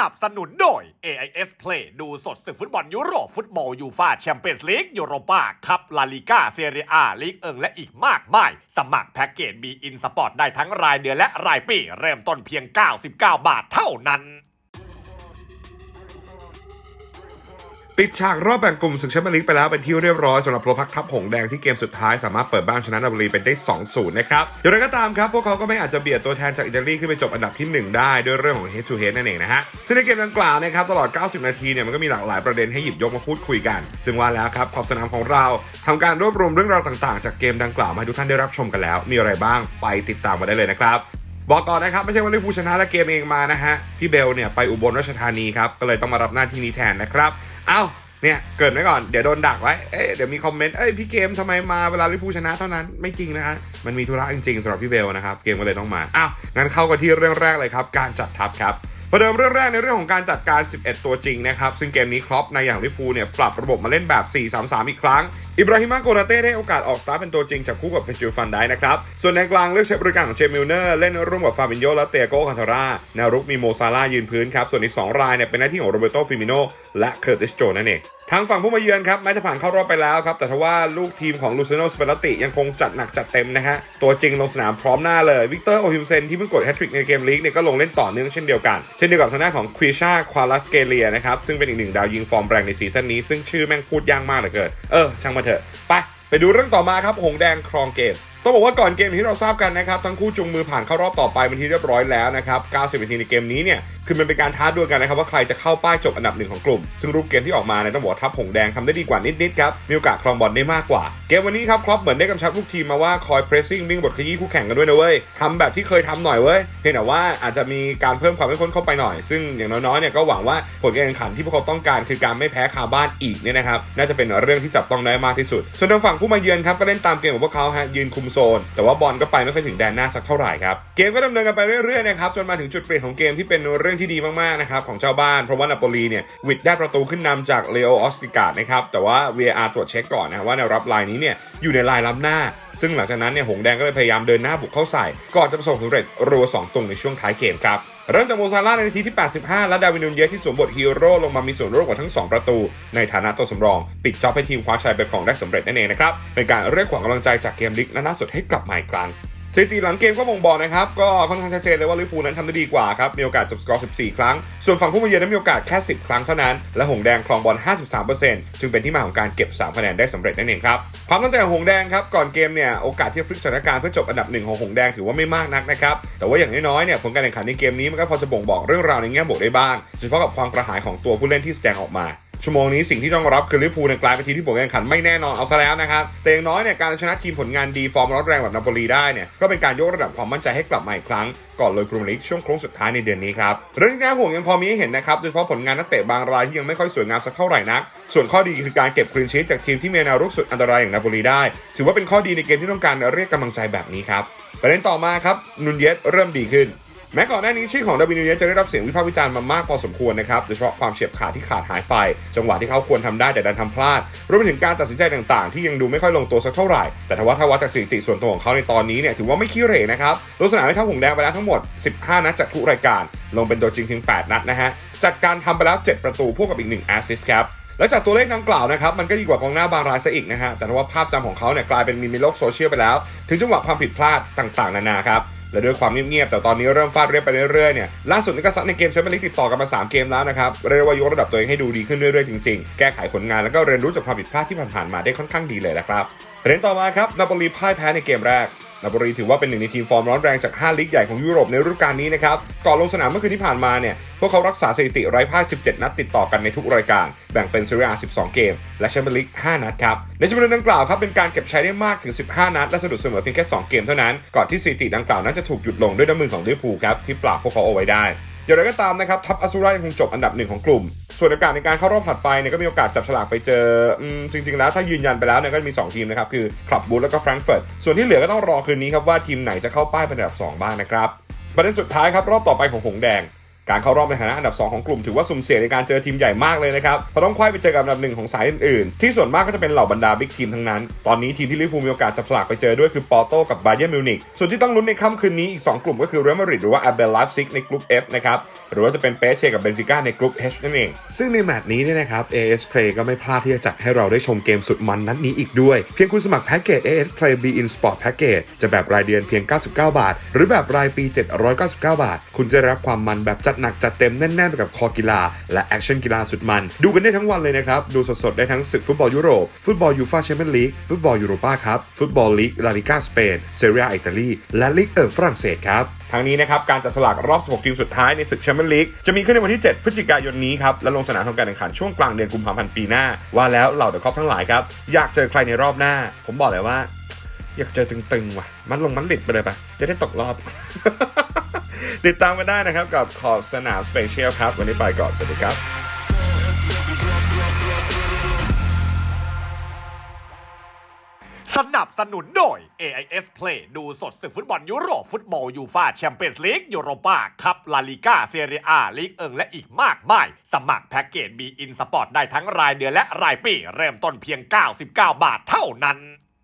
นับสนุนโดย AIS Play ดูสดศึกฟุตบอลยุโรป ฟุตบอลยูฟาแชมเปี้ยนส์ลีกยูโรปาคัพลาลิก้าเซเรียอาลีกเอิงและอีกมากมาย สมัครแพ็กเกจบีอินสปอร์ตได้ทั้งรายเดือนและรายปี เริ่มต้นเพียง 99 บาทเท่านั้น ปิดฉากรอบแบ่งกลุ่มศึกแชมเปี้ยนลีกไปแล้วเป็นที่เรียบร้อยสำหรับโปรพักทัพหงแดงที่เกมสุดท้ายสามารถเปิดบ้านชนะนาโปลีไปได้ 2-0 นะครับอย่างไรก็ตามครับ พวกเขาก็ไม่อาจจะเบียดตัวแทนจากอิตาลีขึ้นไปจบอันดับที่ 1 ได้ด้วยเรื่องของ head to head นั่นเองนะฮะ ซึ่งในเกมดังกล่าวนะครับตลอด 90 นาทีเนี่ยมันก็มีหลากหลายประเด็นให้หยิบยกมาพูดคุยกัน ซึ่งว่าแล้วครับขอบสนามของเราทำการรวบรวมเรื่องราวต่างๆ จากเกมดังกล่าวมาให้ทุกท่านได้รับชมกันแล้ว มีอะไรบ้างไปติดตามมาได้เลยนะครับบอกก่อนนะครับ ไม่ใช่ว่าลิเวอร์พูลชนะและเกมเองมานะฮะพี่เบลเนี่ยไปอุบลราชธานีครับก็เลยต้องมารับหน้าที่นี้แทนนะครับ เอ้าเนี่ยเกิดไว้ก่อนเดี๋ยวโดนดักไว้เอ้ยเดี๋ยวมีคอมเมนต์เอ้ยพี่เกมทำไมมาเวลาลิพูชนะเท่านั้นไม่จริงนะฮะมันมีธุระจริงๆสำหรับพี่เบลนะครับเกมก็เลยต้องมาอ้าวงั้นเข้ากันที่เรื่องแรกเลยครับ การจัดทัพครับ ประเดิมเรื่องแรกในเรื่องของการจัดการ 11 ตัวจริงนะครับ ซึ่งเกมนี้ครอปในอย่างลิฟูเนี่ยปรับระบบมาเล่นแบบ 4-3-3 อีกครั้ง อิบราฮิมาโกราเต้ได้โอกาสออกสตาร์เป็นตัวจริงจากคู่กับเฟจิลฟันได้นะครับ ส่วนแนวกลางเลือกใช้บริการของเจมิลเนอร์เล่นร่วมกับฟาบินโยและเตียโกคาทาร่าแนวรุกมีโมซาร่ายืนพื้นครับ ส่วนอีก 2 รายเนี่ยเป็นหน้าที่ของโรเบโตฟิมิโนและเคอร์ติสโจนั่นเองทางฝั่งผู้มาเยือนครับแม้จะผ่านเข้ารอบไปแล้วครับ แต่ทว่าลูกทีมของลูเซโนสเปรติยังคงจัดหนักจัดเต็มนะฮะ ตัวจริงลงสนามพร้อมหน้าเลย วิกเตอร์โอฮิมเซนที่เพิ่งกดแฮตทริกในเกมลีกเนี่ยก็ลงเล่นต่อเนื่องเช่นเดียวกัน เช่นเดียวกับทางด้านของควิชาควาลัสเกเลียนะครับ ซึ่งเป็นอีกหนึ่งดาวยิงฟอร์มแรงในซีซั่นนี้ ซึ่งชื่อแม่งพูดยากมากเหลือเกินเออช่างมาเถอะไปไปดูเรื่องต่อมาครับหงแดงครองเกมต้องบอกว่าก่อนเกมที่เราทราบกันนะครับ ทั้งคู่จูงมือผ่านเข้ารอบต่อไปเป็นที่เรียบร้อยแล้วนะครับ 90 นาทีในเกมนี้เนี่ย คือมันเป็นการท้าดวลกันนะครับว่าใครจะเข้าป้ายจบอันดับหนึ่งของกลุ่ม ซึ่งรูปเกมที่ออกมาเนี่ยต้องบอกว่าทัพหงแดงทำได้ดีกว่านิดๆครับ มีโอกาสครองบอลได้มากกว่า เกมวันนี้ครับครอปเหมือนได้กำชับลูกทีมมาว่าคอยเพรสซิ่งวิ่งบทขยี้คู่แข่งกันด้วยนะเว้ยทำแบบที่เคยทำหน่อยเว้ย เพียงแต่ว่าอาจจะมีการเพิ่มความเข้มข้นเข้าไปหน่อย ซึ่งอย่างน้อยๆเนี่ยก็หวังว่าผลการแข่งขันที่พวกเขาต้องการคือการไม่แพ้คาบ้านอีกเนี่ยนะครับน่าจะเป็นเรื่องที่จับต้องได้มากที่สุด ส่วนทางฝั่งผู้มาเยือนครับก็เล่นตามเกมของพวกเขาฮะยืนคุมโซน แต่ว่าบอลก็ไปไม่ค่อยถึงแดนหน้าสักเท่าไหร่ครับเกมก็ดำเนินกันไปเรื่อยๆนะครับจนมาถึงจุดเปลี่ยนของเกมที่เป็นเรื่องที่ดีมากๆนะครับของเจ้าบ้านเพราะว่านาโปลีเนี่ยวิดได้ประตูขึ้นนำจากเลโอออสติกาดนะครับแต่ว่า VAR ตรวจเช็คก่อนนะว่าแนวรับลายนี้เนี่ยอยู่ในลายล้ำหน้า ซึ่งหลังจากนั้นเนี่ยหงแดงก็เลยพยายามเดินหน้าบุกเข้าใส่ก่อนจะประสบความสำเร็จรัว2ตรงในช่วงท้ายเกมครับเริ่มจากโมซาร่าในนาทีที่ 85 และดาวินนูนเยสที่สวมบทฮีโร่ลงมามีส่วนร่วมกับทั้ง 2 ประตู ในฐานะตัวสำรอง ปิดจ็อบให้ทีมคว้าชัยไปครองได้สำเร็จนั่นเองนะครับ เป็นการเรียกขวัญกำลังใจจากเกมลิกและน่าสุดให้กลับมาอีกครั้ง สถิติหลังเกมก็บ่งบอกนะครับก็ค่อนข้างชัดเจนเลยว่าลิเวอร์พูลนั้นทำได้ดีกว่าครับมีโอกาสจบสกอร์ 14 ครั้ง ส่วนฝั่งผู้มาเยือนนั้นมีโอกาสแค่ 10 ครั้งเท่านั้น และหงแดงครองบอล 53%จึงเป็นที่มาของการเก็บ 3 คะแนนได้สำเร็จนั่นเองครับความตั้งใจของหงแดงครับก่อนเกมเนี่ยโอกาสที่จะพลิกสถานการณ์เพื่อจบอันดับหนึ่งของหงแดงถือว่าไม่มากนักนะครับแต่ว่าอย่างน้อยๆเนี่ยผลการแข่งขันในเกมนี้มันก็พอจะบ่งบอกเรื่องราวในแง่บวกได้บ้างโดยเฉพาะกับความกระหายของตัวผู้เล่นที่แสดงออกมา ชั่วโมงนี้สิ่งที่ต้องรับคือลิเวอร์พูลในยกลายเป็นทีมที่ผลการแข่งขันไม่แน่นอนเอาซะแล้วนะครับแต่อย่างน้อยเนี่ยการชนะทีมผลงานดีฟอร์มร้อนแรงแบบนาโปลีได้เนี่ยก็เป็นการยกระดับความมั่นใจให้กลับมาอีกครั้งก่อนเลยพรีเมียร์ลีกช่วงโค้งสุดท้ายในเดือนนี้ครับเรื่องที่น่าห่วงยังพอมีให้เห็นนะครับโดยเฉพาะผลงานนักเตะบางรายที่ยังไม่ค่อยสวยงามสักเท่าไหร่นัก ส่วนข้อดีคือการเก็บคลีนชีทจากทีมที่มีแนวรุกสุดอันตรายอย่างนาโปลีได้ ถือว่าเป็นข้อดีในเกมที่ต้องการเรียกกำลังใจแบบนี้ครับประเด็นต่อมาครับนุนเยสเริ่มดีขึ้น แม้ก่อนหน้านี้ชื่อของดาวินนูเนสจะได้รับเสียงวิพากษ์วิจารณ์มามากพอสมควรนะครับโดยเฉพาะความเฉียบขาดที่ขาดหายไป จังหวะที่เขาควรทำได้แต่ดันทำพลาด รวมไปถึงการตัดสินใจต่างๆ ที่ยังดูไม่ค่อยลงตัวสักเท่าไหร่ แต่ทว่าถ้าวัดจากสถิติส่วนตัวของเขาในตอนนี้เนี่ยถือว่าไม่ขี้เหร่นะครับลงสนามให้ทั้งหงแดงไปแล้วทั้งหมด 15 นัดจากทุกรายการ ลงเป็นตัวจริงถึง 8 นัดนะฮะจัดการทำไปแล้ว 7 ประตูพวกกับอีก1แอสซิสครับและจากตัวเลขดังกล่าวนะครับมันก็ดีกว่ากองหน้าบางรายซะอีกนะฮะแต่ว่าภาพจำของเขาเนี่ยกลายเป็นมีมในโลกโซเชียลไปแล้ว ถึงจังหวะความผิดพลาดต่างๆ นานาครับ และด้วยความเงียบๆแต่ตอนนี้เริ่มฟาดเรียบไปเรื่อยๆเนี่ยล่าสุดนี่ก็ซัดในเกมแชมเปี้ยนลีกติดต่อกันมา 3 เกมแล้วนะครับเรียกว่ายกระดับตัวเองให้ดูดีขึ้นเรื่อยๆจริงๆ แก้ไขผลงานแล้วก็เรียนรู้จากความผิดพลาดที่ผ่านๆมาได้ค่อนข้างดีเลยนะครับเรียนต่อมาครับนาโปลีพ่ายแพ้ในเกมแรก นาโปลีถือว่าเป็นหนึ่งในทีมฟอร์มร้อนแรงจาก 5 ลีกใหญ่ของยุโรปในฤดูกาลนี้นะครับ ก่อนลงสนามเมื่อคืนที่ผ่านมาเนี่ย พวกเขารักษาสถิติไร้พ่าย 17 นัดติดต่อกันในทุกรายการ แบ่งเป็นซีเรีย12 เกม และแชมเปี้ยนลีก 5 นัดครับ ในจำนวนดังกล่าวครับ เป็นการเก็บใช้ได้มากถึง 15 นัด และสะดุดเสมอเพียงแค่ 2 เกมเท่านั้น ก่อนที่สถิติดังกล่าวนั้นจะถูกหยุดลงด้วยน้ำมือของลิเวอร์พูลครับที่ปราบพวกเขาเอาไว้ได้อย่างไรก็ตามนะครับทัพอสูรายังคงจบอันดับหนึ่งของกลุ่ม ส่วนโอกาสในการเข้ารอบถัดไปเนี่ยก็มีโอกาสจับฉลากไปเจออืมจริง ๆ แล้วถ้ายืนยันไปแล้วเนี่ยก็มี 2 ทีมนะครับ คือคลับบูธแล้วก็แฟรงก์เฟิร์ตส่วนที่เหลือก็ต้องรอคืนนี้ครับว่าทีมไหนจะเข้าป้ายเป็นอันดับ 2 บ้างนะครับประเด็นสุดท้ายครับรอบต่อไปของหงแดง การเข้ารอบในฐานะอันดับ 2 ของกลุ่มถือว่าสุ่มเสี่ยงในการเจอทีมใหญ่มากเลยนะครับเพราะต้องควายไปเจอกับอันดับหนึ่งของสายอื่นๆ ที่ส่วนมากก็จะเป็นเหล่าบรรดาบิ๊กทีมทั้งนั้น ตอนนี้ทีมที่ลิเวอร์พูลมีโอกาสจะสลากไปเจอด้วยคือปอร์โตกับบาเยิร์นมิวนิกส่วนที่ต้องลุ้นในค่ำคืนนี้อีก 2 กลุ่มก็คือเรอัลมาดริดหรือว่าอาเบลไลฟ์ซิกในกลุ่ม F นะครับหรือว่าจะเป็นเปเช่กับเบนฟิก้าในกลุ่ม H นั่นเอง ซึ่งในแมตช์นี้เนี่ยนะครับ AS Play ก็ไม่พลาดที่จะจัดให้เราได้ชมเกมสุดมันนัดนี้อีกด้วย เพียงคุณสมัครแพ็กเกจ AS Play Be In Sport Package จะแบบรายเดือนเพียง 99 บาท หรือแบบรายปี 799 บาท คุณจะรับความมันแบบจัดหนักจัดเต็มแน่นๆไปกับคอกีฬา และแอคชั่นกีฬาสุดมัน ดูกันได้ทั้งวันเลยนะครับ ดูสดๆ ได้ทั้งศึกฟุตบอลยุโรป ฟุตบอลยูฟ่าแชมเปี้ยนลีกฟุตบอลยูโรปาครับ ฟุตบอลลีกลาลิกาสเปนเซเรียอิตาลีและลีกเอิงฝรั่งเศสครับทั้งนี้นะครับการจัดสลากรอบ 16 ทีมสุดท้ายในศึกแชมเปี้ยนลีกจะมีขึ้นในวันที่ 7 พฤศจิกายนนี้ครับและลงสนามทำการแข่งขันช่วงกลางเดือนกุมภาพันธ์ปีหน้า ว่าแล้วเหล่าเดอะคอปทั้งหลายครับอยากเจอใครในรอบหน้า ผมบอกเลยว่า อยากเจอตึงๆว่ะ มันลงมันหลิดไปเลยปะจะได้ตกรอบ ติดตามกันได้นะครับกับขอบสนามสเปเชียลครับ วันนี้ไปก่อน สวัสดีครับสนับสนุนโดย AIS Play ดูสดศึกฟุตบอลยุโรป ฟุตบอลยูฟาแชมเปี้ยนส์ลีกยูโรปาคัพลาลิก้าเซเรียอาลีกเอิงและอีกมากมาย สมัครแพ็กเกจ B In Sport ได้ทั้งรายเดือนและรายปี เริ่มต้นเพียง 99 บาทเท่านั้น